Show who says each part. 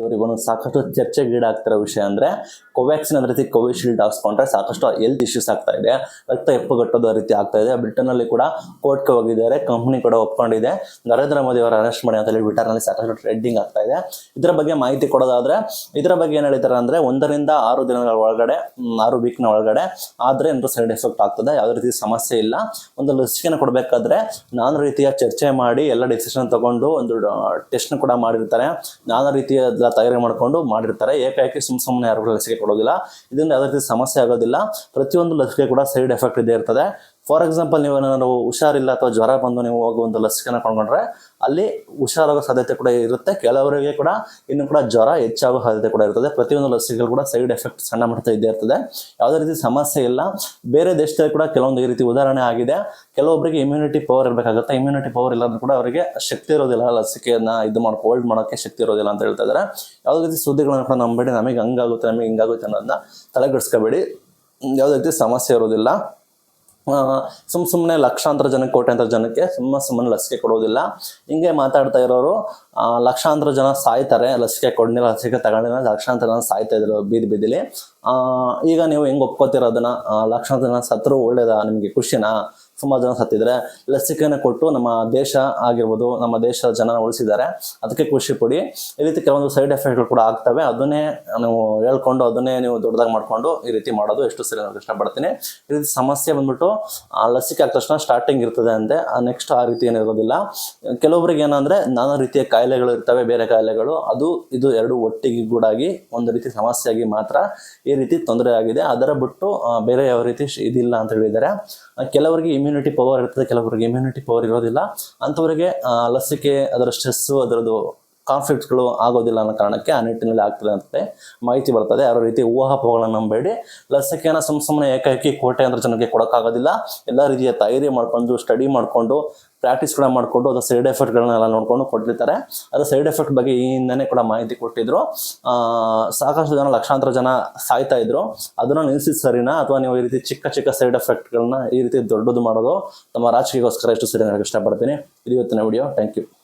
Speaker 1: ಇವರಿಗೂ ಸಾಕಷ್ಟು ಚರ್ಚೆಗೀಡಾಗ್ತಿರೋ ವಿಷಯ ಅಂದರೆ ಕೋವ್ಯಾಕ್ಸಿನ್ ಅದರ ರೀತಿ ಕೋವಿಶೀಲ್ಡ್ ಹಾಕ್ಸ್ಕೊಂಡ್ರೆ ಸಾಕಷ್ಟು ಹೆಲ್ತ್ ಇಶ್ಯೂಸ್ ಆಗ್ತಾ ಇದೆ. ರಕ್ತ ಎಪ್ಪುಗಟ್ಟೋದ ರೀತಿ ಆಗ್ತಾ ಇದೆ. ಬ್ರಿಟನ್ನಲ್ಲಿ ಕೂಡ ಕೋರ್ಟ್ಗೆ ಹೋಗಿದ್ದಾರೆ. ಕಂಪ್ನಿ ಕೂಡ ಒಪ್ಕೊಂಡಿದೆ. ನರೇಂದ್ರ ಮೋದಿ ಅವರ ಅರೆಸ್ಟ್ ಮಾಡಿ ಅಂತ ಹೇಳಿ ಟ್ವಿಟರ್ನಲ್ಲಿ ಸಾಕಷ್ಟು ಟ್ರೆಂಡಿಂಗ್ ಆಗ್ತಾ ಇದೆ. ಇದರ ಬಗ್ಗೆ ಮಾಹಿತಿ ಕೊಡೋದಾದ್ರೆ, ಇದರ ಬಗ್ಗೆ ಏನು ಹೇಳ್ತಾರೆ ಅಂದರೆ, ಒಂದರಿಂದ ಆರು ದಿನಗಳ ಒಳಗಡೆ ಆರು ವೀಕ್ನ ಒಳಗಡೆ, ಆದರೆ ಏನಾದ್ರು ಸೈಡ್ ಎಫೆಕ್ಟ್ ಆಗ್ತದೆ. ಯಾವುದೇ ರೀತಿ ಸಮಸ್ಯೆ ಇಲ್ಲ. ಒಂದು ಲಸಿಕೆನ ಕೊಡಬೇಕಾದ್ರೆ ನಾನಾ ರೀತಿಯ ಚರ್ಚೆ ಮಾಡಿ ಎಲ್ಲ ಡಿಸಿಷನ್ ತಗೊಂಡು ಒಂದು ಟೆಸ್ಟ್ನ ಕೂಡ ಮಾಡಿರ್ತಾರೆ. ನಾನಾ ರೀತಿಯ ಎಲ್ಲ ತಯಾರಿ ಮಾಡಿಕೊಂಡು ಮಾಡಿರ್ತಾರೆ. ಏಕಾಏಕಿ ಸುಮ್ಮ ಸುಮ್ಮನೆ ಯಾರು ಲಸಿಕೆ ಕೊಡೋದಿಲ್ಲ. ಇದರಿಂದ ಯಾವುದೇ ರೀತಿ ಸಮಸ್ಯೆ ಆಗೋದಿಲ್ಲ. ಪ್ರತಿಯೊಂದು ಲಸಿಕೆ ಕೂಡ ಸೈಡ್ ಎಫೆಕ್ಟ್ ಇದ್ದೇ ಇರ್ತದೆ. ಫಾರ್ ಎಕ್ಸಾಂಪಲ್ ನೀವು ಏನಾದ್ರು ಹುಷಾರಿಲ್ಲ ಅಥವಾ ಜ್ವರ ಬಂದು ನೀವು ಹೋಗಿ ಒಂದು ಲಸಿಕೆನ ಕೊಂಡ್ಕೊಂಡ್ರೆ ಅಲ್ಲಿ ಹುಷಾರಾಗೋ ಸಾಧ್ಯತೆ ಕೂಡ ಇರುತ್ತೆ. ಕೆಲವರಿಗೆ ಕೂಡ ಇನ್ನು ಕೂಡ ಜ್ವರ ಹೆಚ್ಚಾಗೋ ಸಾಧ್ಯತೆ ಕೂಡ ಇರ್ತದೆ. ಪ್ರತಿಯೊಂದು ಲಸಿಕೆಗಳು ಕೂಡ ಸೈಡ್ ಎಫೆಕ್ಟ್ ಸಣ್ಣ ಮಟ್ಟ ಇದ್ದೇ ಇರ್ತದೆ. ಯಾವುದೇ ರೀತಿ ಸಮಸ್ಯೆ ಇಲ್ಲ. ಬೇರೆ ದೇಶದಲ್ಲಿ ಕೂಡ ಕೆಲವೊಂದು ಈ ರೀತಿ ಉದಾಹರಣೆ ಆಗಿದೆ. ಕೆಲವೊಬ್ಬರಿಗೆ ಇಮ್ಯುನಿಟಿ ಪವರ್ ಇರಬೇಕಾಗುತ್ತೆ. ಇಮ್ಯುನಿಟಿ ಪವರ್ ಇಲ್ಲಾಂದ್ರೂ ಕೂಡ ಅವರಿಗೆ ಶಕ್ತಿ ಇರೋದಿಲ್ಲ. ಲಸಿಕೆಯನ್ನು ಇದು ಮಾಡಿ ಹೋಲ್ಡ್ ಮಾಡೋಕ್ಕೆ ಶಕ್ತಿ ಇರೋದಿಲ್ಲ ಅಂತ ಹೇಳ್ತಾ ಇದ್ದಾರೆ. ಯಾವುದೇ ರೀತಿ ಸುದ್ದಿಗಳನ್ನು ಕೂಡ ನಂಬೇಡಿ. ನಮಗೆ ಹಂಗಾಗುತ್ತೆ, ನಮಗೆ ಹಿಂಗಾಗುತ್ತೆ ಅನ್ನೋದನ್ನ ತಲೆಗೆಡಿಸ್ಕೋಬೇಡಿ ಯಾವುದೇ ರೀತಿ ಸಮಸ್ಯೆ ಇರೋದಿಲ್ಲ. ಸುಮ್ಮ ಸುಮ್ಮನೆ ಲಕ್ಷಾಂತರ ಜನಕ್ಕೆ, ಕೋಟ್ಯಾಂತರ ಜನಕ್ಕೆ ಸುಮ್ಮ ಸುಮ್ಮನೆ ಲಸಿಕೆ ಕೊಡೋದಿಲ್ಲ. ಹಿಂಗೆ ಮಾತಾಡ್ತಾ ಇರೋರು ಲಕ್ಷಾಂತರ ಜನ ಸಾಯ್ತಾರೆ, ಲಸಿಕೆ ಕೊಡಲಿಲ್ಲ, ಲಸಿಕೆ ತಗೊಂಡಿಲ್ಲ, ಲಕ್ಷಾಂತರ ಜನ ಸಾಯ್ತಾ ಇದ್ರು ಬೀದಿ ಬೀದಿಲಿ. ಈಗ ನೀವು ಹೆಂಗೆ ಒಪ್ಕೋತಿರೋದನ್ನ ಲಕ್ಷಾಂತರ ಜನ ಸತ್ರು ಒಳ್ಳೇದಾ ನಿಮಗೆ? ಖುಷಿನಾ? ಸುಮಾರು ಜನ ಸತ್ತಿದ್ದಾರೆ ಲಸಿಕೆಯನ್ನು ಕೊಟ್ಟು ನಮ್ಮ ದೇಶ ಆಗಿರ್ಬೋದು, ನಮ್ಮ ದೇಶದ ಜನ ಉಳಿಸಿದ್ದಾರೆ. ಅದಕ್ಕೆ ಖುಷಿ ಪಡಿ. ಈ ರೀತಿ ಕೆಲವೊಂದು ಸೈಡ್ ಎಫೆಕ್ಟ್ಗಳು ಕೂಡ ಆಗ್ತವೆ. ಅದನ್ನೇ ನೀವು ಹೇಳ್ಕೊಂಡು, ಅದನ್ನೇ ನೀವು ದೊಡ್ಡದಾಗಿ ಮಾಡ್ಕೊಂಡು ಈ ರೀತಿ ಮಾಡೋದು ಎಷ್ಟು ಸರಿ ನಾನು ಇಷ್ಟಪಡ್ತೀನಿ. ಈ ರೀತಿ ಸಮಸ್ಯೆ ಬಂದ್ಬಿಟ್ಟು ಆ ಲಸಿಕೆ ಆದ ತಕ್ಷಣ ಸ್ಟಾರ್ಟಿಂಗ್ ಇರ್ತದೆ ಅಂತೆ ನೆಕ್ಸ್ಟ್ ಆ ರೀತಿ ಏನಿರೋದಿಲ್ಲ ಕೆಲವೊಬ್ಬರಿಗೆ ಏನಂದ್ರೆ ನಾನಾ ರೀತಿಯ ಕಾಯಿಲೆಗಳು ಇರ್ತವೆ, ಬೇರೆ ಕಾಯಿಲೆಗಳು. ಅದು, ಇದು ಎರಡು ಒಟ್ಟಿಗೆ ಗೂಡಾಗಿ ಒಂದು ರೀತಿ ಸಮಸ್ಯೆಯಾಗಿ ಮಾತ್ರ ಈ ರೀತಿ ತೊಂದರೆ ಆಗಿದೆ. ಅದರ ಬಿಟ್ಟು ಬೇರೆ ಯಾವ ರೀತಿ ಇದಿಲ್ಲ ಅಂತ ಹೇಳಿದ್ದಾರೆ. ಕೆಲವರಿಗೆ ಇಮ್ಯುನಿಟಿ ಪವರ್ ಇರ್ತದೆ ಕೆಲವರಿಗೆ. ಇಮ್ಯುನಿಟಿ ಪವರ್ ಇರೋದಿಲ್ಲ. ಅಂಥವರಿಗೆ ಲಸಿಕೆ ಅದರ ಸ್ಟ್ರೆಸ್ಸು ಅದರದ್ದು ಕಾನ್ಫ್ಲಿಕ್ಟ್ಗಳು ಆಗೋದಿಲ್ಲ ಅನ್ನೋ ಕಾರಣಕ್ಕೆ ಆ ನಿಟ್ಟಿನಲ್ಲಿ ಆಗ್ತದೆ ಅಂತ ಮಾಹಿತಿ ಬರ್ತದೆ. ಯಾರೋ ರೀತಿ ಊಹಾಪೋಹಗಳನ್ನು ನಂಬೇಡಿ. ಲಸಿಕೆಯನ್ನು ಸುಮ್ಮ ಸುಮ್ಮನೆ ಏಕಾಏಕಿ ಅಂದ್ರೆ ಜನಕ್ಕೆ ಕೊಡೋಕ್ಕಾಗೋದಿಲ್ಲ. ಎಲ್ಲ ರೀತಿಯ ತಯಾರಿ ಮಾಡ್ಕೊಂಡು ಸ್ಟಡಿ ಮಾಡಿಕೊಂಡು ಪ್ರಾಕ್ಟೀಸ್ ಕೂಡ ಮಾಡಿಕೊಂಡು ಅದರ ಸೈಡ್ ಎಫೆಕ್ಟ್ಗಳನ್ನೆಲ್ಲ ನೋಡಿಕೊಂಡು ಕೊಟ್ಟಿರ್ತಾರೆ. ಅದರ ಸೈಡ್ ಎಫೆಕ್ಟ್ ಬಗ್ಗೆ ಈ ಹಿಂದೆನೇ ಕೂಡ ಮಾಹಿತಿ ಕೊಟ್ಟಿದ್ರು. ಸಾಕಷ್ಟು ಜನ ಲಕ್ಷಾಂತರ ಜನ ಸಾಯ್ತಾ ಇದ್ರು. ಅದನ್ನು ನಿಲ್ಲಿಸಿದ ಸರಿನಾ? ಅಥವಾ ನೀವು ಈ ರೀತಿ ಚಿಕ್ಕ ಚಿಕ್ಕ ಸೈಡ್ ಎಫೆಕ್ಟ್ಗಳನ್ನ ಈ ರೀತಿ ದೊಡ್ಡದು ಮಾಡೋದು ತಮ್ಮ ರಾಜಕೀಯಗೋಸ್ಕರ ಎಷ್ಟು ಸರಿ ನನಗೆ ಇಷ್ಟಪಡ್ತೀನಿ. ಇದು ಇವತ್ತಿನ ವಿಡಿಯೋ ಥ್ಯಾಂಕ್ ಯು